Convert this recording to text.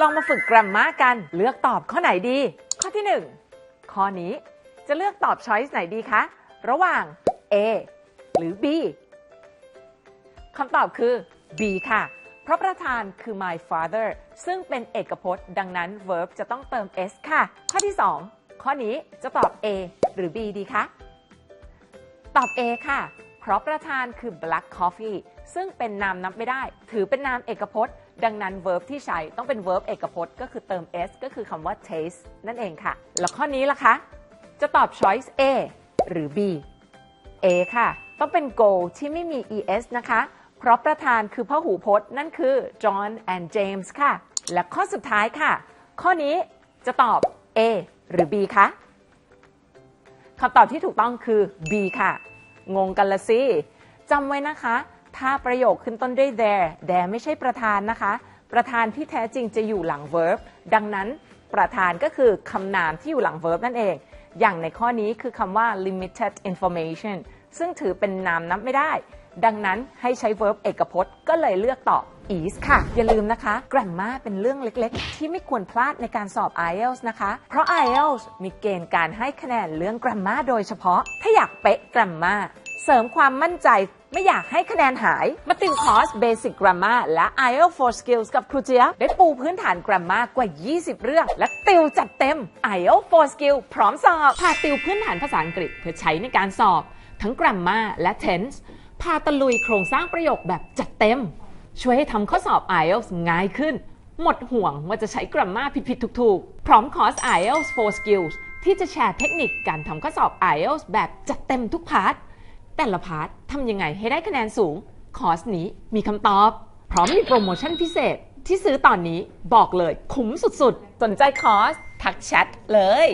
ลองมาฝึก grammar กัน เลือกตอบข้อไหนดี ข้อที่ 1 ข้อนี้จะเลือกตอบ choice ไหนดีคะ ระหว่าง A หรือ B คำตอบคือ B ค่ะ เพราะประธานคือ my father ซึ่งเป็นเอกพจน์ ดังนั้น verb จะต้องเติม s ค่ะ ข้อที่ 2 ข้อนี้จะตอบ A หรือ B ดีคะ ตอบ A ค่ะ เพราะประธานคือ black coffee ซึ่งเป็นนามนับไม่ได้ ถือเป็นนามเอกพจน์ดังนั้น verb ที่ใช้ต้องเป็น verb เอกพจน์ ก็คือเติม s ก็คือคำว่า taste นั่นเองค่ะ แล้วข้อนี้ล่ะคะ จะตอบ choice A หรือ B A ค่ะ ต้องเป็น go ที่ไม่มี es นะคะ เพราะประธานคือพหูพจน์ นั่นคือ John and James ค่ะ และข้อสุดท้ายค่ะ ข้อนี้จะตอบ A หรือ B คะคำตอบที่ถูกต้องคือ B ค่ะ งงกันละสิจำไว้นะคะ ถ้าประโยคขึ้นต้นด้วย there there ไม่ใช่ประธานนะคะ ประธานที่แท้จริงจะอยู่หลัง verb ดังนั้นประธานก็คือคำนามที่อยู่หลัง verb นั่นเอง อย่างในข้อนี้คือคำว่า limited information ซึ่งถือเป็นนามนับไม่ได้ ดังนั้นให้ใช้ verb เอกพจน์ ก็เลยเลือกตอบ is ค่ะ อย่าลืมนะคะ grammar เป็นเรื่องเล็กๆ ที่ไม่ควรพลาดในการสอบ IELTS นะคะ เพราะ IELTS มีเกณฑ์การให้คะแนนเรื่อง grammar โดยเฉพาะ ถ้าอยากเป๊ะ grammar เสริมความมั่นใจ ไม่อยากให้คะแนนหาย มาติวคอร์ส Basic Grammar และ IELTS for Skills กับครูเจียได้ปูพื้นฐาน grammar กว่า 20 เรื่อง และติวจัดเต็ม IELTS for Skills พร้อมสอบพาติวพื้นฐานภาษาอังกฤษเพื่อใช้ในการสอบ ทั้ง grammar และ tense พาตะลุยโครงสร้างประโยคแบบจัดเต็ม ช่วยให้ทำข้อสอบ IELTS ง่ายขึ้น หมดห่วงว่าจะใช้ grammar ผิดๆถูกๆ พร้อมคอร์ส IELTS for Skills ที่จะแชร์เทคนิคการทำข้อสอบ IELTS แบบจัดเต็มทุกพาร์ท แต่ละพาร์ททำยังไงให้ได้คะแนนสูง คอร์สนี้มีคำตอบ พร้อมมีโปรโมชั่นพิเศษที่ซื้อตอนนี้บอกเลยคุ้มสุดๆ สนใจคอร์ส ทักแชทเลย